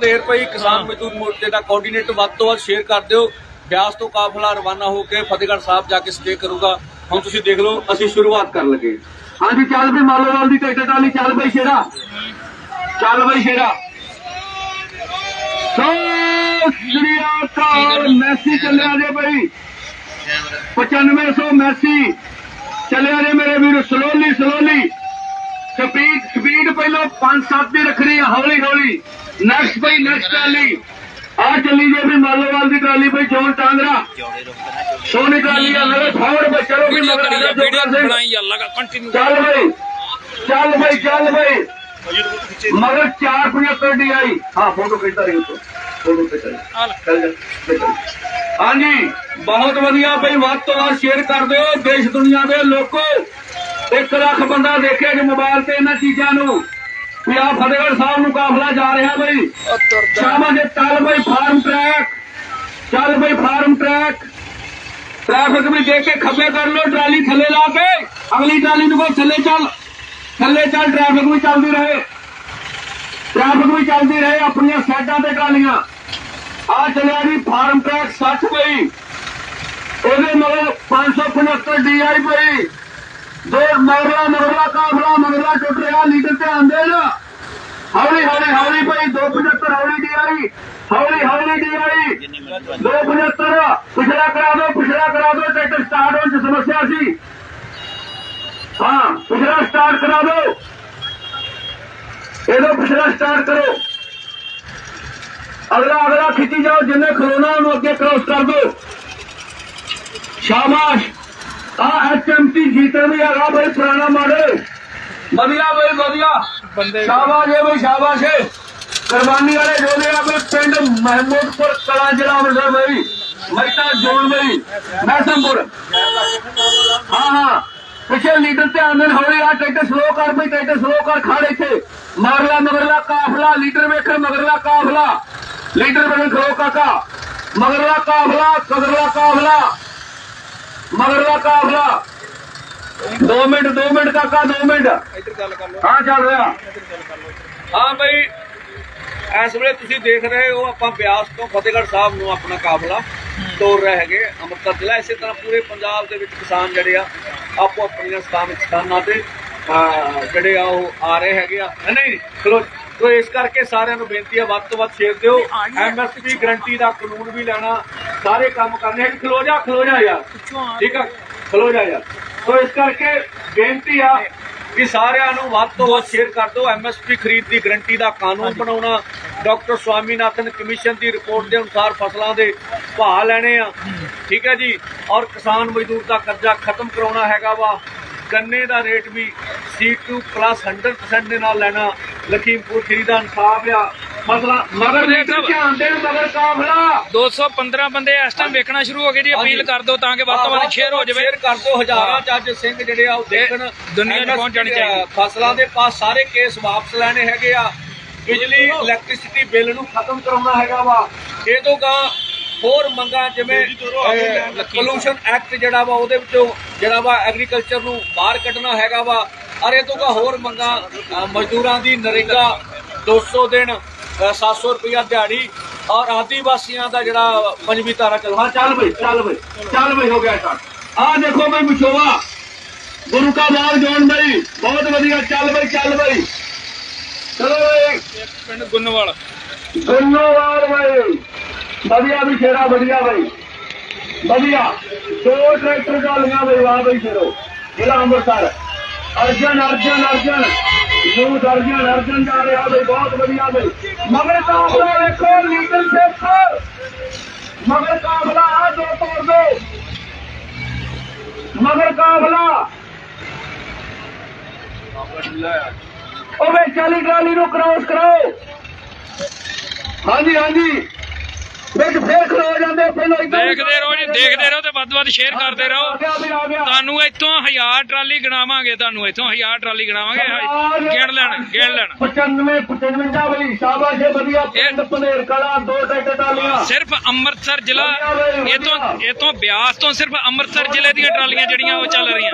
ਦੇਰ ਪਈ, ਕਿਸਾਨ ਮਜ਼ਦੂਰ ਮੋਰਚੇ ਦਾ ਕੋਆਰਡੀਨੇਟਰ ਵੱਧ ਤੋਂ ਵੱਧ ਸ਼ੇਅਰ ਕਰ ਦਿਓ। ਬਿਆਸ ਤੋਂ ਕਾਫਲਾ ਰਵਾਨਾ ਹੋ ਕੇ ਫਤਿਹਗੜ੍ਹ ਸਾਹਿਬ ਜਾ ਕੇ ਸਟੇ ਕਰੂਗਾ। ਹੁਣ ਤੁਸੀਂ ਦੇਖ ਲਓ, ਅਸੀਂ ਸ਼ੁਰੂਆਤ ਕਰਨ ਲੱਗੇ ਹਾਂਜੀ, ਚੱਲ ਵੀ ਮਾਲੋਵਾਲ ਦੀ ਟਿਕਟ ਵਾਲੀ ਚੱਲ ਬਈ ਸ਼ੇਰਾ। ਚੱਲ ਬਈ ਸ਼ੇਰਾ। ਸੋ ਸ਼੍ਰੀ ਅਕਾਲ, ਮੈਸੀ ਚੱਲਿਆ ਜੇ ਬਈ। 9500 ਮੈਸੀ। ਚੱਲਿਆ ਜੇ ਮੇਰੇ ਵੀਰ ਸਲੋਲੀ ਸਲੋਲੀ ਸਪੀਡ ਸਪੀਡ ਪਹਿਲਾਂ 5-7 ਦੀ ਰੱਖਣੀ ਆ ਹੌਲੀ ਹੌਲੀ। ਨੈਕਸਟ ਬਈ ਨੈਕਸਟ ਟਰਾਲੀ। ਆ ਚੱਲੀ ਜੇ ਵੀ ਮਾਲੋਵਾਲ ਦੀ ਟਰਾਲੀ ਬਈ ਜੋਨ ਟਾਂਗਰਾ। ਸੋਨੀ ਟਰਾਲੀ ਆ ਮੇਰੇ ਫਾਵੜ ਬਈ ਚਲੋ ਵੀ ਮਗਰ ਆ ਵੀਡੀਓ। ਬਣਾਈ ਜਾ ਲਗਾ ਕੰਟੀਨਿਊ ਚੱਲ ਬਈ ਚੱਲ ਬਈ ਚੱਲ ਬਈ। ਮਗਰ 475 ਡੀ ਆਈ। ਹਾਂ ਫੋਟੋ ਖਿੱਚਦਾ ਰਹੀ ਉੱਤੋਂ। ਫੋਟੋ ਖਿੱਚਦਾ ਆ ਲੈ। ਚੱਲ। ਹਾਂਜੀ ਬਹੁਤ ਵਧੀਆ ਬਈ ਵੱਧ ਤੋਂ ਵੱਧ ਸ਼ੇਅਰ ਕਰ ਦਿਓ ਦੇਸ਼ ਦੁਨੀਆ ਦੇ ਲੋਕੋ। 1 ਲੱਖ ਬੰਦਾ ਦੇਖਿਆ ਜੀ ਮੋਬਾਈਲ ਤੇ ਇਹਨਾਂ ਚੀਜ਼ਾਂ ਨੂੰ। ਵੀ ਆ ਫਤਿਹਗੜ੍ਹ ਸਾਹਿਬ ਨੂੰ ਕਾਫਲਾ ਜਾ ਰਿਹਾ ਬਈ। ਸ਼ਾਮਾਂ ਦੇ ਚੱਲ ਬਈ ਫਾਰਮ ਟਰੈਕ। ਚੱਲ ਬਈ ਫਾਰਮ ਟਰੈਕ। ਟ੍ਰੈਫਿਕ ਵੀ ਦੇਖ ਕੇ ਖੱਬੇ ਕਰ ਲੋ ਟਰਾਲੀ ਥੱਲੇ ਲਾ ਕੇ। ਅਗਲੀ ਟਰਾਲੀ ਨੂੰ ਕੋ ਥੱਲੇ ਚੱਲ। ਥੱਲੇ ਚੱਲ ਟ੍ਰੈਫਿਕ ਵੀ ਚੱਲਦੀ ਰਹੇ। ਟ੍ਰੈਫਿਕ ਵੀ ਚੱਲਦੀ ਰਹੇ ਆਪਣੀਆਂ ਸਾਈਡਾਂ ਤੇ ਟਰਾਲੀਆਂ। ਆ ਚੱਲਿਆ ਜੀ ਫਾਰਮ ਟਰੈਕ 60 ਪਈ ਉਹਦੇ ਮਗਰ 575 ਡੀਆਈ ਪਈ ਦੋ ਮਗਰਲਾ ਮਗਰਲਾ ਕਾਫਲਾ ਮਗਰਲਾ ਟੁੱਟ ਰਿਹਾ, ਲੀਡਰ ਧਿਆਨ ਦੇ ਹੌਲੀ ਹੌਲੀ ਹੌਲੀ ਭਾਈ 275 ਹੌਲੀ ਦੀ ਆਈ। ਹੌਲੀ ਹੌਲੀ ਦੀ ਆਈ। 275 ਪਿਛੜਾ ਕਰਾ ਦਿਓ ਪਿਛੜਾ ਕਰਾ ਦਿਓ, ਟਰੈਕਟਰ ਸਟਾਰਟ ਹੋਣ ਚ ਸਮੱਸਿਆ ਸੀ। ਹਾਂ ਪਿਛੜਾ ਸਟਾਰਟ ਕਰਾ ਦੋ ਇਹਦਾ ਪਿਛੜਾ ਸਟਾਰਟ ਕਰੋ। ਅਗਲਾ ਅਗਲਾ ਖਿੱਚੀ ਜਾਓ, ਜਿੰਨੇ ਖਲੋਣਾ ਉਹਨੂੰ ਅੱਗੇ ਕ੍ਰੋਸ ਕਰ ਦਿਓ। ਸ਼ਾਬਾਸ਼। ਆ ਐਚਐਮਟੀ ਜੀਤੇ ਵੀ ਹੈਗਾ ਬਈ ਪੁਰਾਣਾ ਮਾਡਲ। ਵਧੀਆ ਬਈ ਵਧੀਆ। ਸ਼ਾਬਾਸ਼ ਏ ਬਈ ਸ਼ਾਬਾਸ਼ ਏ ਕੁਰਬਾਨੀ ਵਾਲੇ ਜੋਧੇ ਆ ਬਈ ਪਿੰਡ ਮਹਿਮੂਦਪੁਰ ਕਲਾਂ ਜ਼ਿਲ੍ਹਾ ਅੰਮ੍ਰਿਤਸਰ ਬਈ ਮਹਿਤਾ ਜੋਨ ਬਈ ਮੈਸਮਪੁਰ ਹਾਂ ਹਾਂ। ਪਿੱਛੇ ਲੀਡਰ ਧਿਆਨ ਦੇਣ ਹੌਲੀ ਆ ਟਰੈਕਟਰ ਸਲੋ ਕਰ ਬਈ ਟਰੈਕਟਰ ਸਲੋ ਕਰ ਖੜ ਇੱਥੇ। ਮਾਰਲਾ ਮਗਰਲਾ ਕਾਫਲਾ ਲੀਡਰ ਵੇਖ ਮਗਰਲਾ ਕਾਫਲਾ। ਲੀਡਰ ਬਣ ਖਲੋ ਕਾਕਾ। ਮਗਰਲਾ ਕਾਫਲਾ ਮਗਰਲਾ ਕਾਫਲਾ। ਮਗਰਲਾ ਕਾਫਲਾ। 2 ਮਿੰਟ 2 ਮਿੰਟ ਕਾਕਾ 2 ਮਿੰਟ। ਇੱਧਰ ਗੱਲ ਕਰ ਲਓ। ਹਾਂ ਚੱਲ ਰਿਹਾ। ਹਾਂ ਬਈ ਇਸ ਵੇਲੇ ਤੁਸੀਂ ਦੇਖ ਰਹੇ ਹੋ ਆਪਾਂ ਬਿਆਸ ਤੋਂ ਫਤਿਹਗੜ੍ਹ ਸਾਹਿਬ ਨੂੰ ਆਪਣਾ ਕਾਫਲਾ ਤੋਰ ਰਹੇ ਹੈਗੇ ਅੰਮ੍ਰਿਤਸਰ ਜ਼ਿਲ੍ਹਾ। ਇਸੇ ਤਰ੍ਹਾਂ ਪੂਰੇ ਪੰਜਾਬ ਦੇ ਵਿੱਚ ਕਿਸਾਨ ਜਿਹੜੇ ਆ ਆਪੋ ਆਪਣੀਆਂ ਸਥਾਨਕ ਸਥਾਨਾਂ ਤੇ ਜਿਹੜੇ ਆ ਉਹ ਆ ਰਹੇ ਹੈਗੇ ਆ। ਨਹੀਂ ਨਹੀਂ ਚਲੋ ਤੋ ਇਸ ਕਰਕੇ ਸਾਰਿਆਂ ਨੂੰ ਬੇਨਤੀ ਹੈ ਵੱਧ ਤੋਂ ਵੱਧ ਸ਼ੇਅਰ ਦਿਓ। ਐਮਐਸਪੀ ਗਰੰਟੀ ਦਾ ਕਾਨੂੰਨ ਵੀ ਲੈਣਾ ਸਾਰੇ ਕੰਮ ਕਰਨੇ ਹੈ ਖਲੋ ਜਾ ਖਲੋ ਜਾ ਯਾਰ। ਠੀਕ ਆ? ਖਲੋ ਜਾ ਯਾਰ। ਸੋ ਇਸ ਕਰਕੇ ਬੇਨਤੀ ਆ ਕਿ ਸਾਰਿਆਂ ਨੂੰ ਵੱਧ ਤੋਂ ਵੱਧ ਸ਼ੇਅਰ ਕਰ ਦਿਓ। ਐਮਐਸਪੀ ਖਰੀਦ ਦੀ ਗਰੰਟੀ ਦਾ ਕਾਨੂੰਨ ਬਣਾਉਣਾ। ਡਾਕਟਰ ਸਵਾਮੀਨਾਥਨ ਕਮਿਸ਼ਨ ਦੀ ਰਿਪੋਰਟ ਦੇ ਅਨੁਸਾਰ ਫਸਲਾਂ ਦੇ ਭਾਅ ਲੈਣੇ ਆ। ਠੀਕ ਹੈ ਜੀ? ਔਰ ਕਿਸਾਨ ਮਜ਼ਦੂਰ ਦਾ ਕਰਜ਼ਾ ਖਤਮ ਕਰਾਉਣਾ ਹੈਗਾ ਵਾ। ਗੰਨੇ ਦਾ ਰੇਟ ਵੀ C2 ਪਲੱਸ 100% ਦੇ ਨਾਲ ਲੈਣਾ। ਲਖੀਮਪੁਰ ਖੀਰੀ ਦਾ ਇਨਸਾਫ ਆ। ਮਸਲਾ ਮਗਰ ਲੀਡਰ ਧਿਆਨ ਦੇਣ ਮਗਰ ਕਾਫਲਾ। 215 ਬੰਦੇ ਇਸ ਟਾਈਮ ਵੇਖਣਾ ਸ਼ੁਰੂ ਹੋ ਗਏ ਜੀ ਅਪੀਲ ਕਰ ਦਿਓ ਤਾਂ ਕਿ ਵੱਧ ਤੋਂ ਵੱਧ ਸ਼ੇਅਰ ਹੋ ਜਾਵੇ। ਸ਼ੇਅਰ ਕਰ ਦਿਓ ਹਜ਼ਾਰਾਂ ਅੱਜ ਸਿੰਘ ਜਿਹੜੇ ਆ ਉਹ ਦੇਖਣ। ਦੁਨੀਆ 'ਚ ਪਹੁੰਚ ਜਾਣੀ ਚਾਹੀਦੀ। ਫਸਲਾਂ ਦੇ ਪਾਸ ਸਾਰੇ ਕੇਸ ਵਾਪਸ ਲੈਣੇ ਹੈਗੇ ਆ। ਬਿਜਲੀ ਇਲੈਕਟ੍ਰਿਸਿਟੀ ਬਿੱਲ ਨੂੰ ਖਤਮ ਕਰਾਉਣਾ ਹੈਗਾ ਵਾ। ਇਹ ਤੋਂ ਗਾ ਹੋਰ ਮੰਗਾਂ ਜਿਵੇਂ ਪੋਲੂਸ਼ਨ ਐਕਟ ਜਿਹੜਾ ਵਾ ਉਹਦੇ ਵਿੱਚੋਂ ਜਿਹੜਾ ਵਾ ਐਗਰੀਕਲਚਰ ਨੂੰ ਬਾਹਰ ਕੱਢਣਾ ਹੈਗਾ ਵਾ। ਅਰੇ ਤੋਂ ਗਾ ਹੋਰ ਮੰਗਾਂ ਮਜ਼ਦੂਰਾਂ ਦੀ ਨਰੇਗਾ 200 ਦਿਨ 700 ਰੁਪਇਆ ਦਿਹਾੜੀ ਔਰ ਆਦੀਵਾਸੀਆਂ ਦਾ ਜਿਹੜਾ ਪੰਜਵੀਂ ਧਾਰਾ ਚੱਲ ਹਾਂ ਚੱਲ ਬਈ ਚੱਲ ਬਈ ਚੱਲ ਬਈ ਹੋ ਗਿਆ ਸਟਾਰਟ ਆ ਦੇਖੋ ਬਈ ਮੁਸ਼ੋਵਾ ਗੁਰੂ ਕਾ ਬਾਗ ਜੋਨ ਬਈ ਬਹੁਤ ਵਧੀਆ ਚੱਲ ਬਈ ਚੱਲ ਬਈ। ਚਲੋ ਬਈ। ਪਿੰਡ ਗੁੰਨਵਾਲ। ਧੰਨਵਾਦ ਬਈ। ਵਧੀਆ ਵੀ ਸ਼ੇਰਾ ਵਧੀਆ ਬਈ। ਵਧੀਆ। ਦੋ ਟਰੈਕਟਰ ਗਾਲੀਆਂ ਬਈ ਵਾਹ ਬਈ ਸ਼ੇਰੋ ਜ਼ਿਲ੍ਹਾ ਅੰਮ੍ਰਿਤਸਰ। ਅਰਜਨ ਅਰਜਨ ਅਰਜਨ। ਯੂਥ ਅਰਜਨ ਅਰਜਨ ਜਾ ਰਿਹਾ ਬਈ ਬਹੁਤ ਵਧੀਆ ਬਈ ਮਗਰ ਕਾਫਲਾ ਵੇਖੋ ਲੀਡਰਸ਼ਿਪ ਮਗਰ ਕਾਫਲਾ ਆ, ਦੋ ਤੋੜ ਦੋ। ਮਗਰ ਕਾਫਲਾ ਉਹ ਵੇ ਚਾਲੀ ਟਰਾਲੀ ਨੂੰ ਕ੍ਰਾਸ ਕਰਾਓ। ਹਾਂਜੀ ਹਾਂਜੀ। ਵਿੱਚ ਫੇਰ ਖਲੋ ਜਾਂਦੇ ਪਹਿਲਾਂ ਇੱਧਰ ਦੇਖਦੇ ਰਹੋ ਜੀ ਦੇਖਦੇ ਰਹੋ ਤੇ ਵੱਧ ਵੱਧ ਸ਼ੇਅਰ ਕਰਦੇ ਰਹੋ। ਤੁਹਾਨੂੰ ਇੱਥੋਂ 1000 ਟਰਾਲੀ ਗਣਾਵਾਂਗੇ ਤੁਹਾਨੂੰ ਇੱਥੋਂ 1000 ਟਰਾਲੀ ਗਣਾਵਾਂਗੇ। ਗਿਣ ਲੈਣ ਗਿਣ ਲੈਣ। 95 55 ਬਈ ਸ਼ਾਬਾਸ਼ ਏ ਵਧੀਆ। ਪਿੰਡ ਪਨੇਰ ਕਲਾ ਦੋ ਟਰੈਕਟਰ ਟਾਲੀਆਂ ਸਿਰਫ ਅੰਮ੍ਰਿਤਸਰ ਜ਼ਿਲ੍ਹਾ ਇਹ ਤੋਂ ਇਹ ਤੋਂ ਬਿਆਸ ਤੋਂ ਸਿਰਫ ਅੰਮ੍ਰਿਤਸਰ ਜ਼ਿਲ੍ਹੇ ਦੀਆਂ ਟਰਾਲੀਆਂ ਜਿਹੜੀਆਂ ਉਹ ਚੱਲ ਰਹੀਆਂ।